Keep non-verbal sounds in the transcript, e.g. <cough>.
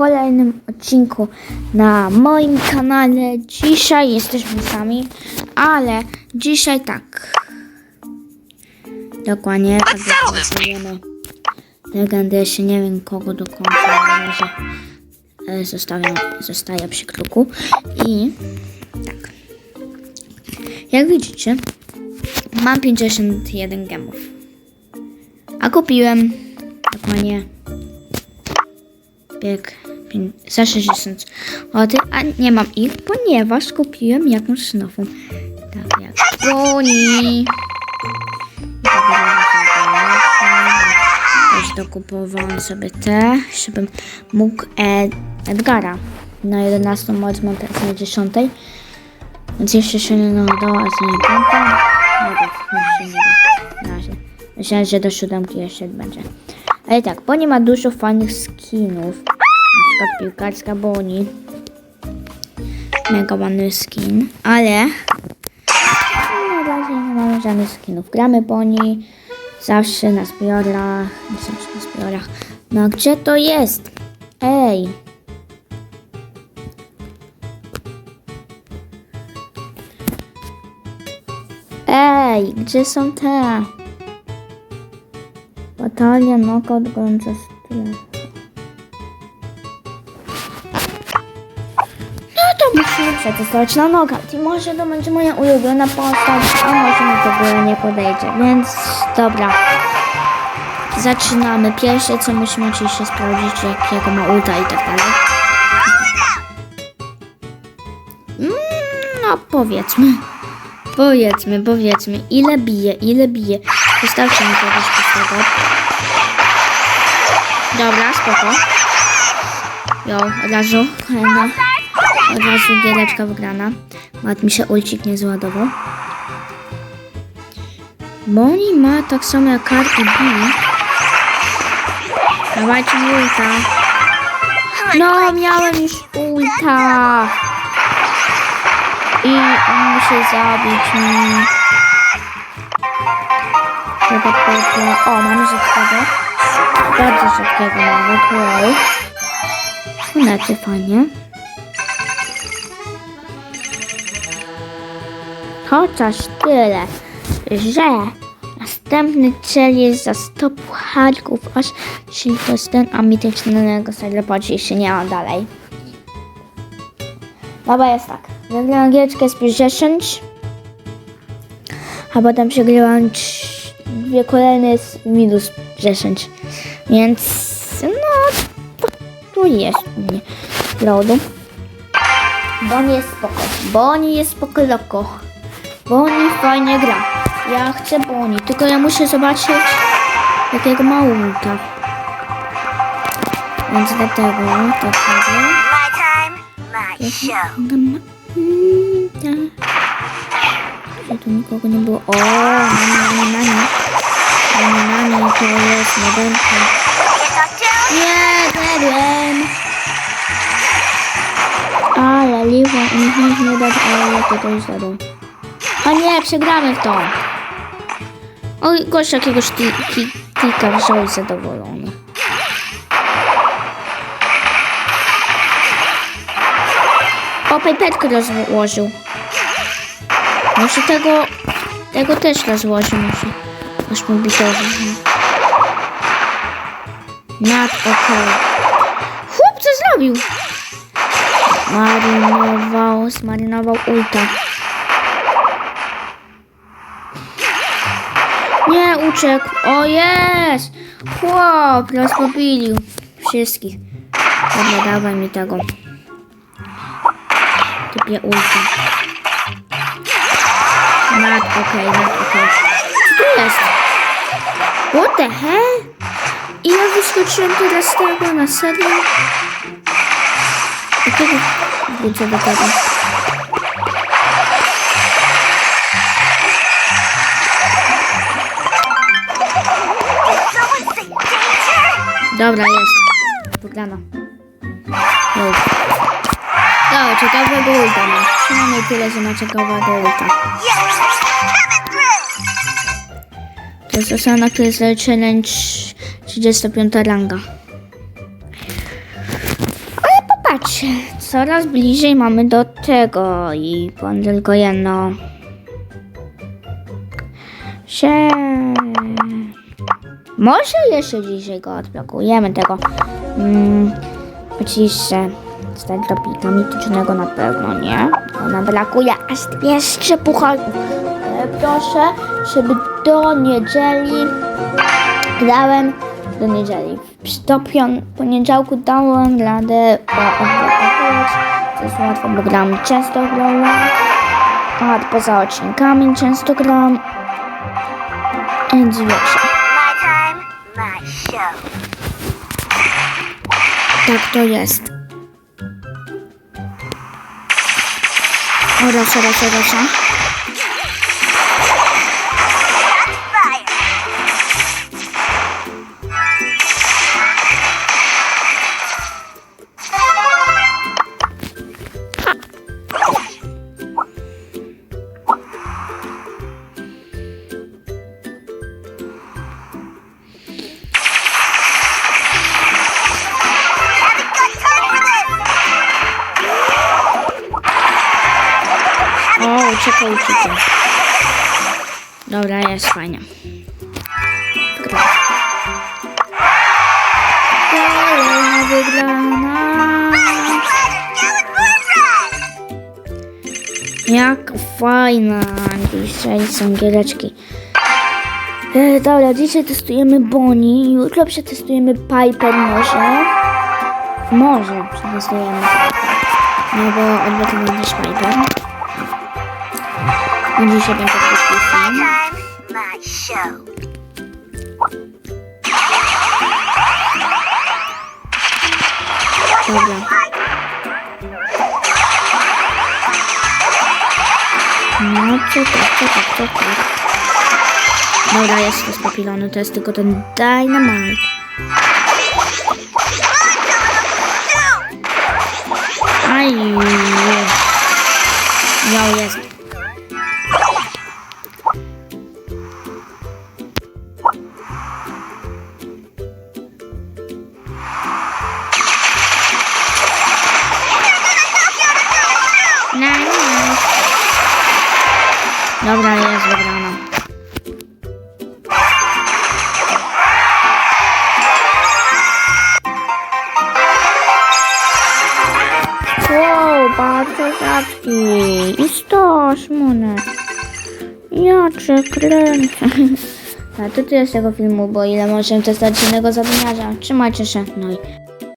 kolejnym odcinku na moim kanale. Dzisiaj jesteśmy sami, ale dzisiaj tak. Dokładnie, prezentujemy legendę. Jeszcze nie wiem kogo do końca, razie e, zostawiam, zostaję przy kruku. I tak. Jak widzicie, mam 51 gemów. A kupiłem dokładnie pię- za 60 zł, a nie mam ich, ponieważ kupiłem jakąś nową. Tak jak Boni. Też dokupowałam sobie te, żebym mógł Ed Edgara na 11 moc mam teraz na 10. Więc jeszcze się nie nadało, a co nie pamiętam. Nie nie da. Na razie. Myślałem, że do siódemki jeszcze będzie. Ale tak, Boni ma dużo fajnych skinów. Na przykład piłkarska Boni. Mega ładny skin. Ale na razie nie mamy żadnych skinów. Gramy Boni zawsze na zbiorach. Zawsze na zbiorach. No gdzie to jest? Ej! Ej, gdzie są te? Batalia, knockout, gorąca musimy przetestować na knockout i może to będzie moja ulubiona postać, a może mi w ogóle nie podejdzie, więc dobra. Zaczynamy. Pierwsze co musimy oczywiście sprawdzić, jakiego ma ulta i tak dalej. Mm, No powiedzmy. Powiedzmy, powiedzmy, ile bije, ile bije. Wystarczy mi kogoś pustego. Dobra, spoko. Jo, od razu, kolejna. <laughs> Od razu giereczka wygrana. Mat mi się ulcik nie zładował. Boni ma tak samo jak karty B. Dawajcie mi ulta. No, miałem już ulta. I on musi zabić mi. Tego typu. O, mamy rzadkiego. Bardzo rzadkiego nawet. Wow. Monety fajnie. Chociaż tyle, że następny cel jest za 100 pucharków, aż czyli to jest ten amitycznego Cyberpodzi jeszcze nie ma dalej. Dobra, jest tak. Wygrałam giereczkę z 10, a potem przegrałam trz- dwie kolejne z minus 10. Więc no, to, tu jest u mnie lodu. Boni jest spoko. Boni jest spoko loko. Boni fajnie gra. Ja chcę Boni, tylko ja muszę zobaczyć jakiego ma ulta. Więc dlatego. Mm, tak. Że tu nikogo nie było. O, nani, nani, nani. Nani, to jest modelka. Down. Nie, zjadłem. Ale liwa, mhm, nie dać, ale to też zjadłem. A nie, przegramy w to. Oj, gość jakiegoś ti- ki- tika wziął zadowolony. O, pejpetkę rozłożył. Może tego, tego też rozłożył, może. Aż mu bitowy. Nad okej. Chłop co zrobił? Marynował, zmarynował ulta. Nie, uciekł. O, jest! Chłop, rozpobilił wszystkich. Dobra, dawaj mi tego. Typie ulta. Nad okej, nad okej. Co to jest? What the hell? I ja wyskoczyłem teraz z tego na serio? Jakiego wrócę do tego? Dobra, jest. Wygrana. Dobra, ciekawego ulta ma. Przynajmniej tyle, że ma ciekawego ulta. To jest osoba, na której jest challenge 35 ranga. patrzcie, coraz bliżej mamy do tego i powiem tylko jedno. Się... Może jeszcze dzisiaj go odblokujemy tego. Mm, oczywiście z tego pika mitycznego na pewno nie. Ona brakuje aż jeszcze pucharków. Ale proszę, żeby do niedzieli dałem do niedzieli. Do poniedziałku dałem radę odblokować. To jest łatwo, bo gram często gram. A poza odcinkami często gram. Więc wiecie. Tak to jest. Oraz, oraz, oraz. Uciekał, uciekał. Dobra, jest fajnie. Wygrana. Kolejna wygrana. Jak fajna. Dzisiaj są giereczki. E, dobra, dzisiaj testujemy Bonnie. Jutro przetestujemy Piper może. Może przetestujemy. No bo odblokujemy też Piper. Będzie krótki My film. time, my show. Dobra. No, co tak, co tak, co tak. Dobra, jest papilonu, to jest tylko ten Dynamite. Aj, Dobra, jest wygrana. Wow, bardzo rzadki. I sto szmunek. Ja cię kręcę. <laughs> A to tyle z tego filmu, bo ile możemy testować innego zadaniarza. Trzymajcie się, no i